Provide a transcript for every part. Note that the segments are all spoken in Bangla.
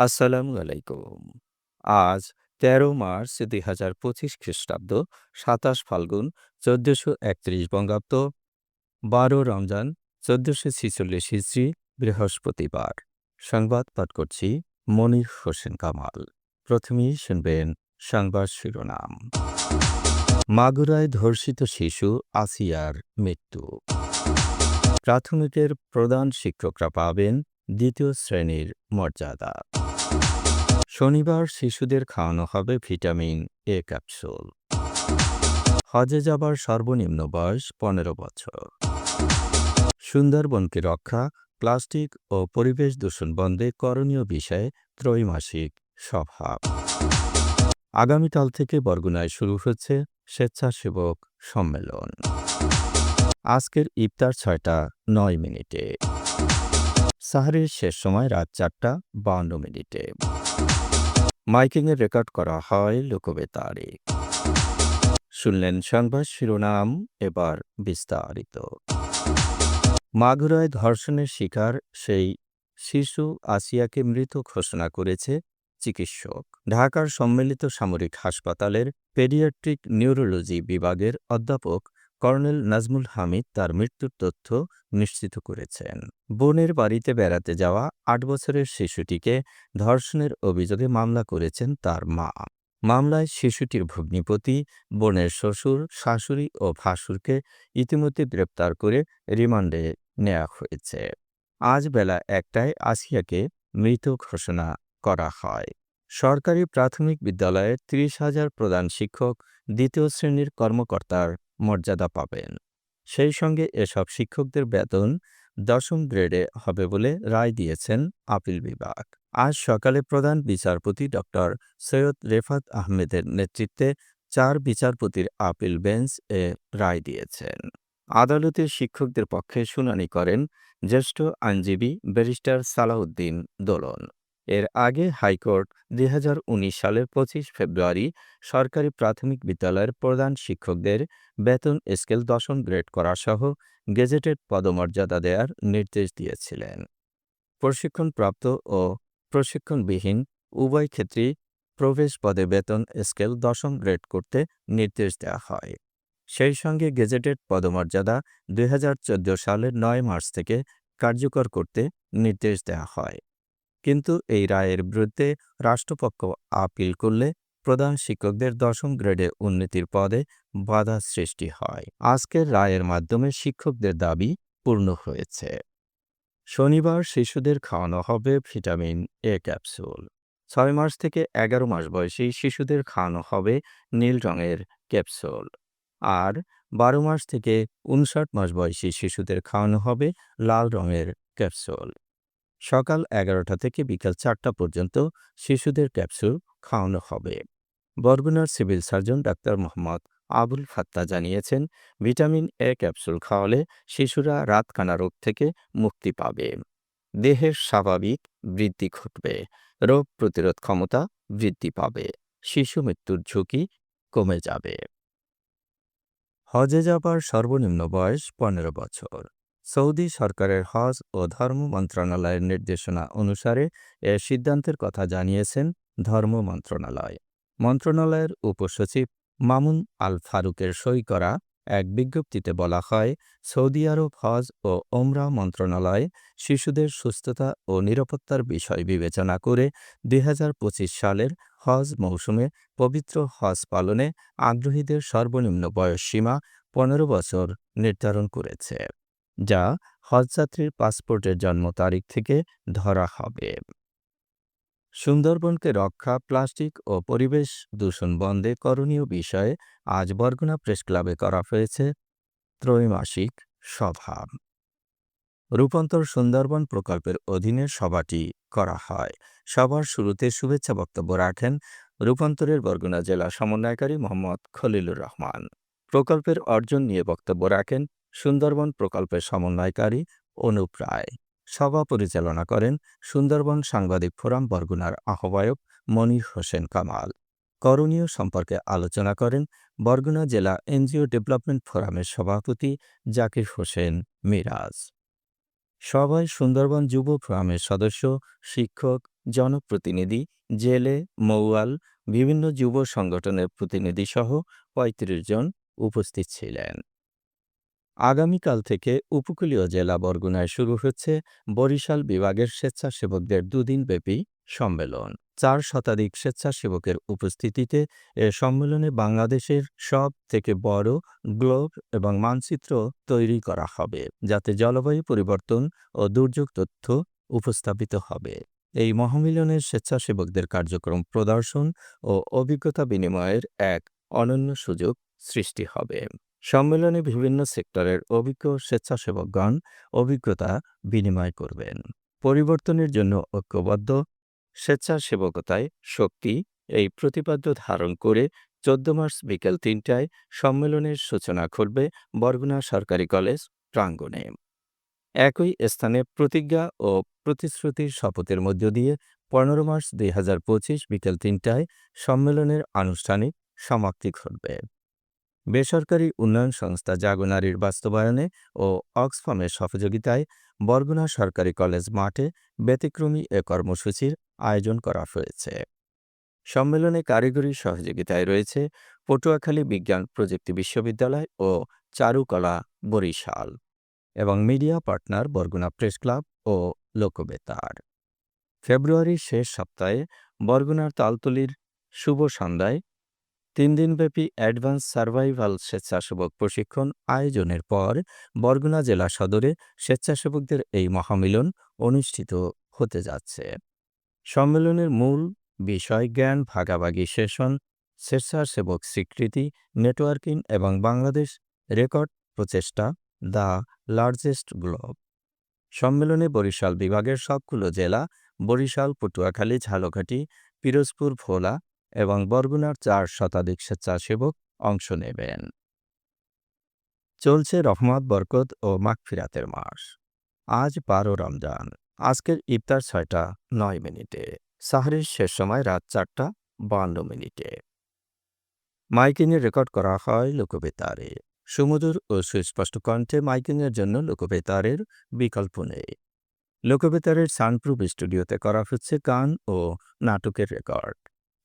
আসসালামু আলাইকুম। আজ ১৩ মার্চ ২০২৫ খ্রিস্টাব্দ ২৭ ফাল্গুন ১৪৩১ বঙ্গাব্দ ১২ রমজান ১৪৪৬ হিজরি, বৃহস্পতিবার। সংবাদ পাঠ করছি মনির হোসেন কামাল। প্রথমেই শুনবেন সংবাদ শিরোনাম। মাগুরায় ধর্ষিত শিশু আসিয়ার মৃত্যু। প্রাথমিকের প্রধান শিক্ষকরা পাবেন দ্বিতীয় শ্রেণির মর্যাদা। শনিবার শিশুদের খাওয়ানো হবে ভিটামিন এ ক্যাপসুল। হজে যাবার সর্বনিম্ন বয়স পনেরো বছর। সুন্দরবনকে রক্ষা, প্লাস্টিক ও পরিবেশ দূষণ বন্ধে করণীয় বিষয়ে ত্রৈমাসিক সভা। আগামীকাল থেকে বরগুনায় শুরু হচ্ছে স্বেচ্ছাসেবক সম্মেলন। আজকের ইফতার ছয়টা নয় মিনিটে। সাহারের শেষ সময় রাত চারটা বাউন্ন মিনিটে। মাইকিংয়ে রেকর্ড করা হয় লোকবেতারে শুনলেন সংবাদ শিরোনাম, এবার বিস্তারিত। মাগুরায় ধর্ষণের শিকার সেই শিশু আসিয়াকে মৃত ঘোষণা করেছে চিকিৎসক। ঢাকার সম্মিলিত সামরিক হাসপাতালের পেডিয়াট্রিক নিউরোলজি বিভাগের অধ্যাপক কর্নেল নাজমুল হামিদ তার মৃত্যুর তথ্য নিশ্চিত করেছেন। বোনের বাড়িতে বেড়াতে যাওয়া আট বছরের শিশুটিকে ধর্ষণের অভিযোগে মামলা করেছেন তার মা। মামলায় শিশুটির ভগ্নিপতি, বোনের শ্বশুর, শাশুড়ি ও ভাসুরকে ইতিমধ্যে গ্রেপ্তার করে রিমান্ডে নেওয়া হয়েছে। আজ বেলা একটায় আসিয়াকে মৃত ঘোষণা করা হয়। সরকারি প্রাথমিক বিদ্যালয়ের ত্রিশ হাজার প্রধান শিক্ষক দ্বিতীয় শ্রেণির কর্মকর্তার মর্যাদা পাবেন। সেই সঙ্গে এসব শিক্ষকদের বেতন দশম গ্রেডে হবে বলে রায় দিয়েছেন আপিল বিভাগ। আজ সকালে প্রধান বিচারপতি ড. সৈয়দ রেফাত আহমেদের নেতৃত্বে চার বিচারপতির আপিল বেঞ্চ এ রায় দিয়েছেন। আদালতে শিক্ষকদের পক্ষে শুনানি করেন জ্যেষ্ঠ আইনজীবী ব্যারিস্টার সালাউদ্দিন দোলন। এর আগে হাইকোর্ট দুই হাজার উনিশ সালের পঁচিশ ফেব্রুয়ারি সরকারি প্রাথমিক বিদ্যালয়ের প্রধান শিক্ষকদের বেতন স্কেল দশম গ্রেড করা সহ গেজেটেড পদমর্যাদা দেওয়ার নির্দেশ দিয়েছিলেন। প্রশিক্ষণপ্রাপ্ত ও প্রশিক্ষণবিহীন উভয় ক্ষেত্রেই প্রবেশ পদে বেতন স্কেল দশম গ্রেড করতে নির্দেশ দেওয়া হয়। সেই সঙ্গে গেজেটেড পদমর্যাদা দুই হাজার চোদ্দ সালের নয় মার্চ থেকে কার্যকর করতে নির্দেশ দেওয়া হয়। কিন্তু এই রায়ের বিরুদ্ধে রাষ্ট্রপক্ষ আপিল করলে প্রধান শিক্ষকদের দশম গ্রেডে উন্নতির পদে বাধা সৃষ্টি হয়। আজকের রায়ের মাধ্যমে শিক্ষকদের দাবি পূর্ণ হয়েছে। শনিবার শিশুদের খাওয়ানো হবে ভিটামিন এ ক্যাপসুল। ছয় মাস থেকে এগারো মাস বয়সী শিশুদের খাওয়ানো হবে নীল রঙের ক্যাপসুল। আর বারো মাস থেকে উনষাট মাস বয়সী শিশুদের খাওয়ানো হবে লাল রঙের ক্যাপসুল। সকাল এগারোটা থেকে বিকাল চারটা পর্যন্ত শিশুদের ক্যাপসুল খাওয়ানো হবে। বরগুনার civil surgeon doctor Mohammad Abul Fatta জানিয়েছেন, ভিটামিন এ ক্যাপসুল খাওয়ালে শিশুরা রাতকানা রোগ থেকে মুক্তি পাবে। দেহের স্বাভাবিক বৃদ্ধি ঘটবে, রোগ প্রতিরোধ ক্ষমতা বৃদ্ধি পাবে, শিশু মৃত্যুর ঝুঁকি কমে যাবে। হজে যাবার সর্বনিম্ন বয়স পনেরো বছর। সৌদি সরকারের হজ ও ধর্ম মন্ত্রণালয়ের নির্দেশনা অনুসারে এ সিদ্ধান্তের কথা জানিয়েছেন ধর্ম মন্ত্রণালয়। মন্ত্রণালয়ের উপসচিব মামুন আল ফারুকের সই করা এক বিজ্ঞপ্তিতে বলা হয়, সৌদি আরব হজ ও ওমরা মন্ত্রণালয় শিশুদের সুস্থতা ও নিরাপত্তার বিষয় বিবেচনা করে দুই হাজার পঁচিশ সালের হজ মৌসুমে পবিত্র হজ পালনে আগ্রহীদের সর্বনিম্ন বয়স সীমা পনেরো বছর নির্ধারণ করেছে। যা হজযাত্রীর পাসপোর্টের জন্ম তারিখ থেকে ধরা হবে। সুন্দরবনকে রক্ষা, প্লাস্টিক ও পরিবেশ দূষণ বন্ধে করণীয় বিষয়ে আজ বরগুনা প্রেস ক্লাবে করা হয়েছে ত্রৈমাসিক সভা। রূপান্তর সুন্দরবন প্রকল্পের অধীনে সভাটি করা হয়। সভার শুরুতে শুভেচ্ছা বক্তব্য রাখেন রূপান্তরের বরগুনা জেলা সমন্বয়কারী মোহাম্মদ খলিলুর রহমান। প্রকল্পের অর্জন নিয়ে বক্তব্য রাখেন সুন্দরবন প্রকল্পের সমন্বয়কারী অনুপ রায়। সভা পরিচালনা করেন সুন্দরবন সাংবাদিক ফোরাম বরগুনার আহ্বায়ক মনির হোসেন কামাল। করণীয় সম্পর্কে আলোচনা করেন বরগুনা জেলা এনজিও ডেভেলপমেন্ট ফোরামের সভাপতি জাকির হোসেন মিরাজ। সভায় সুন্দরবন যুব ফোরামের সদস্য, শিক্ষক, জনপ্রতিনিধি, জেলে, মৌয়াল, বিভিন্ন যুব সংগঠনের প্রতিনিধি সহ পঁয়ত্রিশ জন উপস্থিত ছিলেন। আগামীকাল থেকে উপকূলীয় জেলা বরগুনায় শুরু হচ্ছে বরিশাল বিভাগের স্বেচ্ছাসেবকদের দুদিনব্যাপী সম্মেলন। চার শতাধিক স্বেচ্ছাসেবকের উপস্থিতিতে এ সম্মেলনে বাংলাদেশের সব থেকে বড় গ্লোব এবং মানচিত্র তৈরি করা হবে, যাতে জলবায়ু পরিবর্তন ও দুর্যোগ তথ্য উপস্থাপিত হবে। এই মহামিলনের স্বেচ্ছাসেবকদের কার্যক্রম প্রদর্শন ও অভিজ্ঞতা বিনিময়ের এক অনন্য সুযোগ সৃষ্টি হবে। সম্মেলনে বিভিন্ন সেক্টরের অভিজ্ঞ স্বেচ্ছাসেবকগণ অভিজ্ঞতা বিনিময় করবেন। পরিবর্তনের জন্য ঐক্যবদ্ধ, স্বেচ্ছাসেবকতায় শক্তি এই প্রতিপাদ্য ধারণ করে চোদ্দ মার্চ বিকেল তিনটায় সম্মেলনের সূচনা ঘটবে বরগুনা সরকারি কলেজ, প্রাঙ্গণে। একই স্থানে প্রতিজ্ঞা ও প্রতিশ্রুতির শপথের মধ্য দিয়ে পনেরো মার্চ দুই হাজার পঁচিশ বিকেল তিনটায় সম্মেলনের আনুষ্ঠানিক সমাপ্তি ঘটবে। বেসরকারি উন্নয়ন সংস্থা জাগনারীর বাস্তবায়নে ও অক্সফামের সহযোগিতায় বরগুনা সরকারি কলেজ মাঠে ব্যতিক্রমী এ কর্মসূচির আয়োজন করা হয়েছে। সম্মেলনে কারিগরি সহযোগিতায় রয়েছে পটুয়াখালী বিজ্ঞান প্রযুক্তি বিশ্ববিদ্যালয় ও চারুকলা বরিশাল এবং media partner Barguna press club ও লোকবেতার। ফেব্রুয়ারির শেষ সপ্তাহে বরগুনার তালতলির শুভ সন্ধ্যায় তিন দিনব্যাপী অ্যাডভান্স সার্ভাইভাল স্বেচ্ছাসেবক প্রশিক্ষণ আয়োজনের পর বরগুনা জেলা সদরে স্বেচ্ছাসেবকদের এই মহামিলন অনুষ্ঠিত হতে যাচ্ছে। সম্মেলনের মূল বিষয় জ্ঞান ভাগাভাগি সেশন, স্বেচ্ছাসেবক স্বীকৃতি, নেটওয়ার্কিং এবং বাংলাদেশ রেকর্ড প্রচেষ্টা, দ্য লার্জেস্ট গ্লোব। সম্মেলনে বরিশাল বিভাগের সবগুলো জেলা, বরিশাল, পটুয়াখালী, ঝালকাঠি, পিরোজপুর, ভোলা এবং বরগুনার চার শতাধিক স্বেচ্ছাসেবক অংশ নেবেন। চলছে রহমত, বরকত ও মাগফিরাতের মাস। আজ বারো রমজান। আজকের ইফতার ছয়টা, নয় মিনিটে। সাহরির শেষ সময় রাত চারটা, বান্ন মিনিটে। মাইকিংয়ে রেকর্ড করা হয় লোকবেতারে। সুমধুর ও সুস্পষ্ট কণ্ঠে মাইকিংয়ের জন্য লোকবেতারের বিকল্প নেই। লোকবেতারের সানপ্রুফ স্টুডিওতে করা হচ্ছে গান ও নাটকের record.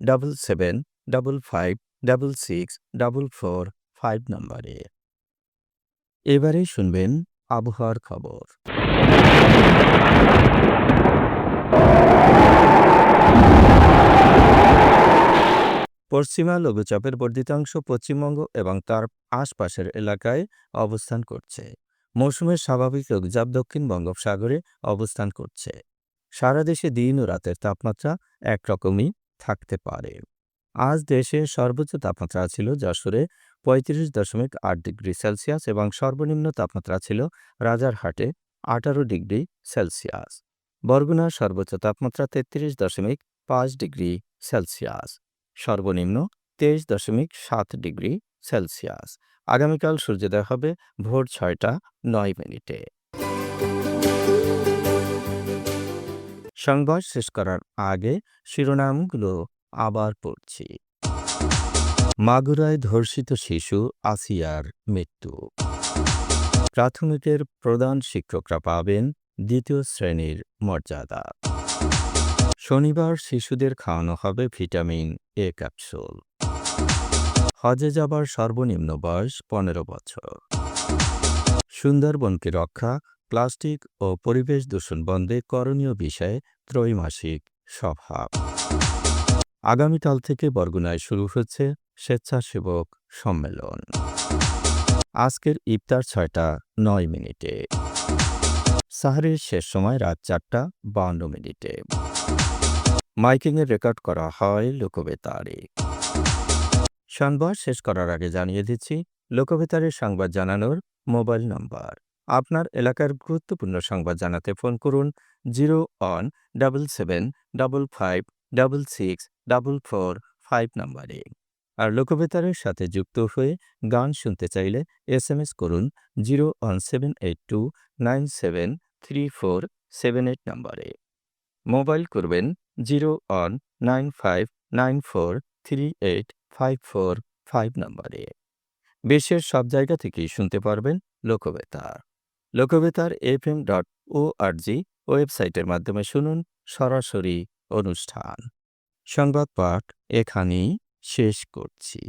double seven double five double six double four five নম্বরে। এবারে শুনবেন আবহাওয়ার খবর। পশ্চিমা লঘুচাপের বর্ধিতাংশ পশ্চিমবঙ্গ এবং তার আশপাশের এলাকায় অবস্থান করছে। মৌসুমের স্বাভাবিক লঘুচাপ দক্ষিণ বঙ্গোপসাগরে অবস্থান করছে। সারা দেশে দিন ও রাতের তাপমাত্রা একরকমই। থাকতে পারে। আজ দেশে সর্বোচ্চ তাপমাত্রা ছিল যশোরে পঁয়ত্রিশ দশমিক আট ডিগ্রি সেলসিয়াস এবং সর্বনিম্ন তাপমাত্রা ছিল রাজারহাটে আঠারো ডিগ্রি সেলসিয়াস। বরগুনার সর্বোচ্চ তাপমাত্রা তেত্রিশ দশমিক পাঁচ ডিগ্রি সেলসিয়াস। সর্বনিম্ন তেইশ দশমিক সাত ডিগ্রি সেলসিয়াস। আগামীকাল সূর্যোদয় হবে ভোর ছয়টা নয় মিনিটে। সংবাদ শেষ করার আগে শিরোনামগুলো আবার পড়ছি। মাগুরায় ধর্ষিত শিশু আসিয়ার মৃত্যু। প্রাথমিকের প্রধান শিক্ষকরা পাবেন দ্বিতীয় শ্রেণির মর্যাদা। শনিবার শিশুদের খাওয়ানো হবে ভিটামিন এ ক্যাপসুল। হজে যাবার সর্বনিম্ন বয়স পনেরো বছর। সুন্দরবনকে রক্ষা প্লাস্টিক ও পরিবেশ দূষণ বন্ধে করণীয় বিষয়ে ত্রৈমাসিক সভা। আগামীকাল থেকে বরগুনায় শুরু হচ্ছে স্বেচ্ছাসেবক সম্মেলন। আজকের ইফতার ছয়টা নয় মিনিটে। সাহারির শেষ সময় রাত চারটা বান্ন মিনিটে। মাইকিংয়ের রেকর্ড করা হয় লোকবেতারে। সংবাদ শেষ করার আগে জানিয়ে দিচ্ছি লোকবেতারের সংবাদ জানানোর মোবাইল নম্বর। আপনার এলাকার গুরুত্বপূর্ণ সংবাদ জানাতে ফোন করুন zero one double seven double five double six double four five নম্বরে। আর লোকবেতারের সাথে যুক্ত হয়ে গান শুনতে চাইলে এস এম এস করুন zero one seven eight two nine seven three four seven eight নম্বরে। মোবাইল করবেন zero one nine five nine four three eight five four five নম্বরে। বিশ্বের সব জায়গা থেকেই শুনতে পারবেন Lokbetar. Lokbetar F M dot O R G ওয়েবসাইটের মাধ্যমে শুনুন সরাসরি অনুষ্ঠান। সংবাদ পাঠ এখানেই শেষ করছি।